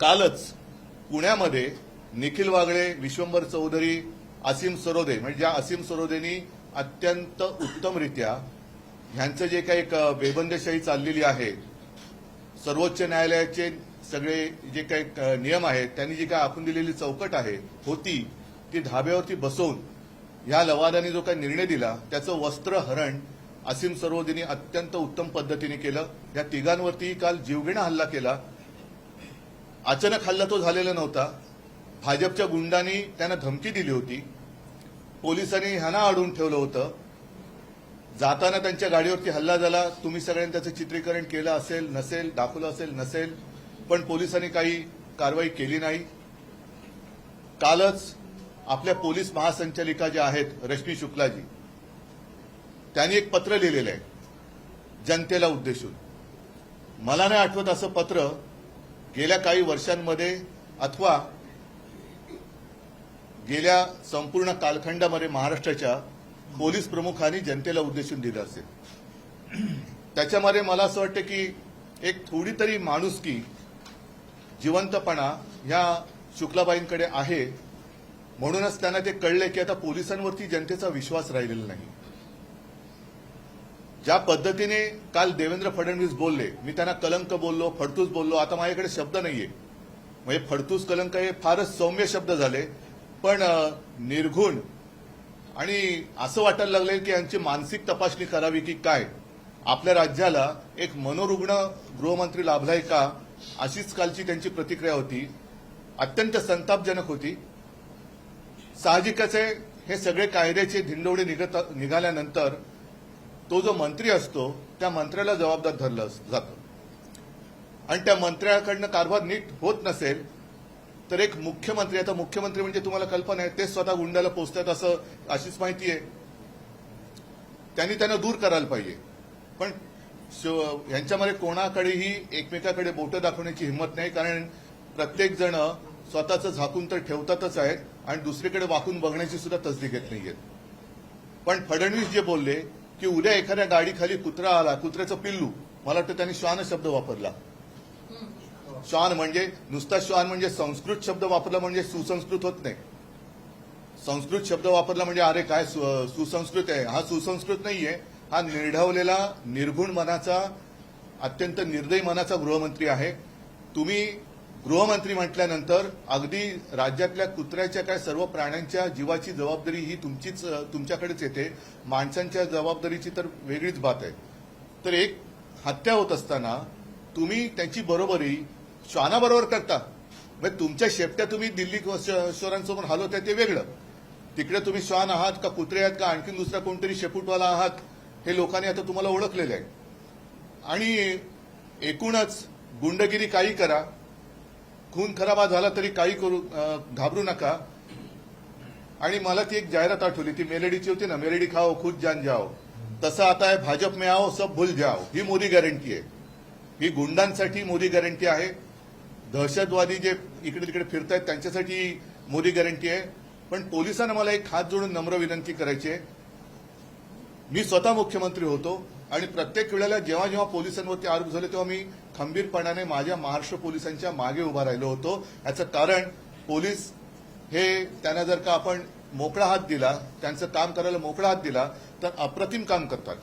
कालच पुण्यामध्ये निखिल वागळे विश्वंभर चौधरी असीम सरोदे म्हणजे ज्या असीम सरोदेनी अत्यंत उत्तमरित्या ह्यांचं जे काही एक बेबंदशाही चाललेली आहे सर्वोच्च न्यायालयाचे सगळे जे काही नियम आहेत त्यांनी जी काही आखून दिलेली चौकट आहे होती ती धाब्यावरती बसवून या लवादाने जो काही निर्णय दिला त्याचं वस्त्रहरण असीम सरोदेनी अत्यंत उत्तम पद्धतीने केलं. या तिघांवरती काल जीवघेणा हल्ला केला. अचानक हल्ला तो झालेला नव्हता. भाजपच्या गुंडांनी त्यांना धमकी दिली होती. पोलिसांनी ह्यांना अडवून ठेवलं होतं. जाताना त्यांच्या गाडीवरती हल्ला झाला. तुम्ही सगळ्यांनी त्याचं चित्रीकरण केलं असेल नसेल दाखवलं असेल नसेल पण पोलिसांनी काही कारवाई केली नाही. कालच आपल्या पोलीस महासंचालिका ज्या आहेत रश्मी शुक्लाजी त्यांनी एक पत्र लिहिलेलं आहे जनतेला उद्देशून. मला नाही आठवत असं पत्र गेल्या काही वर्षांमध्ये अथवा गेल्या संपूर्ण कालखंडामध्ये महाराष्ट्राच्या पोलीस प्रमुखांनी जनतेला उद्देशून दिलं असेल. त्याच्यामध्ये मला असं वाटतं की एक थोडी तरी माणुसकी जिवंतपणा ह्या शुक्लाबाईंकडे आहे. म्हणूनच त्यांना ते कळले की आता पोलिसांवरती जनतेचा विश्वास राहिलेला नाही. ज्या पद्धतीने काल देवेंद्र फडणवीस बोलले मी त्यांना कलंक बोललो फडतूस बोललो आता माझ्याकडे शब्द नाहीये. म्हणजे फडतूस कलंक हे फारच सौम्य शब्द झाले पण निर्घुण आणि असं वाटायला लागले की यांची मानसिक तपासणी करावी की काय? आपल्या राज्याला एक मनोरुग्ण गृहमंत्री लाभलाय का? अशीच कालची त्यांची प्रतिक्रिया होती. अत्यंत संतापजनक होती. साहजिकच आहे हे सगळे कायद्याचे धिंडवडे निघत निघाल्यानंतर तो जो मंत्री असतो त्या मंत्र्याला जबाबदार धरलं जातं. आणि त्या मंत्र्याकडनं कारभार नीट होत नसेल तर एक मुख्यमंत्री आता मुख्यमंत्री म्हणजे तुम्हाला कल्पना आहे ते स्वतः गुंडाला पोचतात असं अशीच माहिती आहे. त्यांनी त्यांना दूर करायला पाहिजे. पण यांच्यामध्ये कोणाकडेही एकमेकाकडे बोटं दाखवण्याची हिंमत नाही कारण प्रत्येक जण स्वतःचं झाकून तर ठेवतातच आहेत आणि दुसरीकडे वाकून बघण्याची सुद्धा तसदी घेत नाहीयेत. पण फडणवीस जे बोलले की उद्या एखाद्या गाडीखाली कुत्रा आला कुत्र्याचं पिल्लू मला वाटतं त्यांनी श्वान शब्द वापरला. श्वान म्हणजे नुसता श्वान म्हणजे संस्कृत शब्द वापरला म्हणजे सुसंस्कृत होत नाही. संस्कृत शब्द वापरला म्हणजे अरे काय सु- सुसंस्कृत आहे? हा सुसंस्कृत नाहीये. हा निर्ढवलेला निर्गुण मनाचा अत्यंत निर्दयी मनाचा गृहमंत्री आहे. तुम्ही गृहमंत्री म्हटल्यानंतर अगदी राज्यातल्या कुत्र्याच्या काय सर्व प्राण्यांच्या जीवाची जबाबदारी ही तुमचीच तुमच्याकडेच येते. माणसांच्या जबाबदारीची तर वेगळीच बात आहे. तर एक हत्या होत असताना तुम्ही त्यांची बरोबरी श्वानाबरोबर करता. म्हणजे तुमच्या शेपट्या तुम्ही दिल्ली शोरांसमोर हलवताय ते वेगळं. तिकडे तुम्ही श्वान आहात का कुत्रे आहात का आणखीन दुसरा कोणतरी शेपूटवाला आहात हे लोकांनी आता तुम्हाला ओळखलेलं आहे. आणि एकूणच गुंडगिरी काही करा. खून खराबा झाला तरी काही करू घाबरू नका. आणि मला ती एक जाहिरात आठवली ती मेलेडीची होती ना मेलेडी खाओ खुद जान जाओ. तसं आता आहे भाजप में आओ सब भूल जाओ. ही मोदी गॅरंटी आहे. ही गुंडांसाठी मोदी गॅरंटी आहे. दहशतवादी जे इकडे तिकडे फिरत आहेत त्यांच्यासाठी मोदी गॅरंटी आहे. पण पोलिसांना मला एक हात जोडून नम्र विनंती करायची आहे. मी स्वतः मुख्यमंत्री होतो आणि प्रत्येक वेळेला जेव्हा जेव्हा पोलिसांवरती आरोप झाले तेव्हा मी खंबीरपणाने माझ्या महाराष्ट्र पोलिसांच्या मागे उभा राहिलो होतो. याचं कारण पोलीस हे त्यांना जर का आपण मोकळा हात दिला त्यांचं काम करायला मोकळा हात दिला तर अप्रतिम काम करतात.